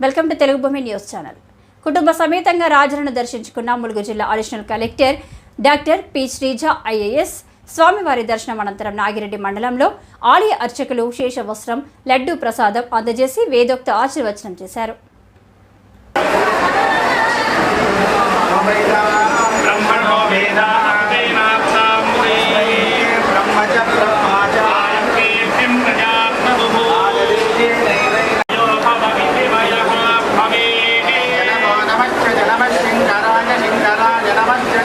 Welcome to Telugu భూమి news channel. కుటుంబ సమేతంగా రాజులను దర్శించుకున్న ములుగు జిల్లా additional collector doctor P Sreeja IAS స్వామివారి దర్శనం అనంతరం నాగిరెడ్డి మండలంలో ఆలయ అర్చకులు శేషవస్త్రం లడ్డూ ప్రసాదం అందజేసి వేదోక్త ఆశీర్వచనం చేశారు.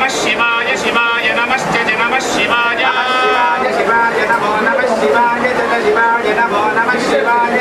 నమ శివాయ శివాయ నమశ్చ నమ శివాయ. శివాయ నమో నమ శివాయ జగ శివాయ నమో నమ శివాయ